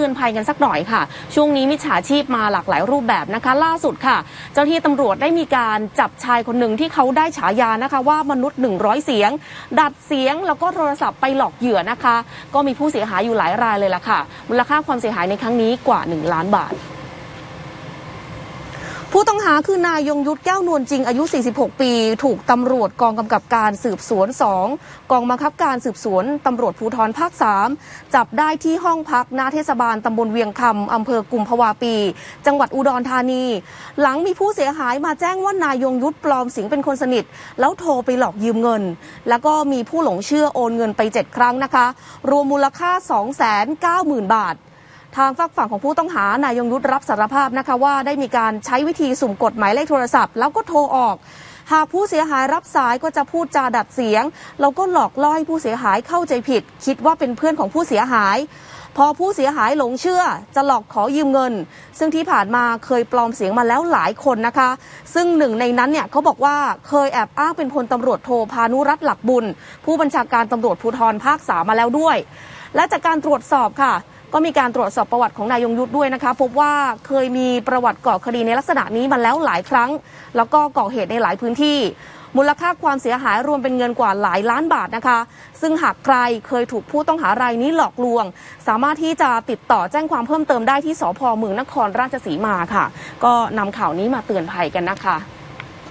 เตือนภัยกันสักหน่อยค่ะ ช่วงนี้มิจฉาชีพมาหลากหลายรูปแบบนะคะ ล่าสุดค่ะ เจ้าหน้าที่ตำรวจได้มีการจับชายคนหนึ่งที่เขาได้ฉายานะคะ ว่ามนุษย์ 100 เสียง ดัดเสียงแล้วก็โทรศัพท์ไปหลอกเหยื่อนะคะ ก็มีผู้เสียหายอยู่หลายรายเลยล่ะค่ะ มูลค่าความเสียหายในครั้งนี้กว่า 1 ล้านบาท ผู้ต้องหาคือนายยงยุทธแก้วนวลจริงอายุ 46 ปี ถูกตำรวจกองกำกับการสืบสวน 2 กองบังคับการสืบสวนตำรวจภูธรภาค 3 จับได้ที่ห้องพักหน้าเทศบาลตำบลเวียงคำอำเภอกุมภาวาปี จังหวัดอุดรธานี หลังมีผู้เสียหายมาแจ้งว่านายยงยุทธปลอมสิงเป็นคนสนิท แล้วโทรไปหลอกยืมเงิน แล้วก็มีผู้หลงเชื่อโอนเงินไป 7 ครั้งนะคะ รวมมูลค่า 290,000 บาท ทางฝักฝั่งของผู้ต้องหานายยงยุทธรับสารภาพนะคะว่าได้มีการใช้วิธีสุ่มกดหมายเลขโทรศัพท์ แล้วก็โทรออก หากผู้เสียหายรับสายก็จะพูดจาดัดเสียง แล้วก็หลอกล่อให้ผู้เสียหายเข้าใจผิด คิดว่าเป็นเพื่อนของผู้เสียหาย พอผู้เสียหายหลงเชื่อ จะหลอกขอยืมเงิน ซึ่งที่ผ่านมาเคยปลอมเสียงมาแล้วหลายคนนะคะ ซึ่งหนึ่งในนั้นเนี่ยเขาบอกว่าเคยแอบอ้างเป็นพลตำรวจโทพานุรัตน์หลักบุญ ผู้บัญชาการตำรวจภูธรภาคสามมาแล้วด้วย และจากการตรวจสอบค่ะ ก็มีการตรวจสอบประวัติของนายยงยุทธด้วยนะคะ พบว่าเคยมีประวัติก่อคดีในลักษณะนี้มาแล้วหลายครั้ง แล้วก็ก่อเหตุในหลายพื้นที่ มูลค่าความเสียหายรวมเป็นเงินกว่าหลายล้านบาทนะคะ ซึ่งหากใครเคยถูกผู้ต้องหารายนี้หลอกลวง สามารถที่จะติดต่อแจ้งความเพิ่มเติมได้ที่สพเมืองนครราชสีมาค่ะ ก็นำข่าวนี้มาเตือนภัยกันนะคะ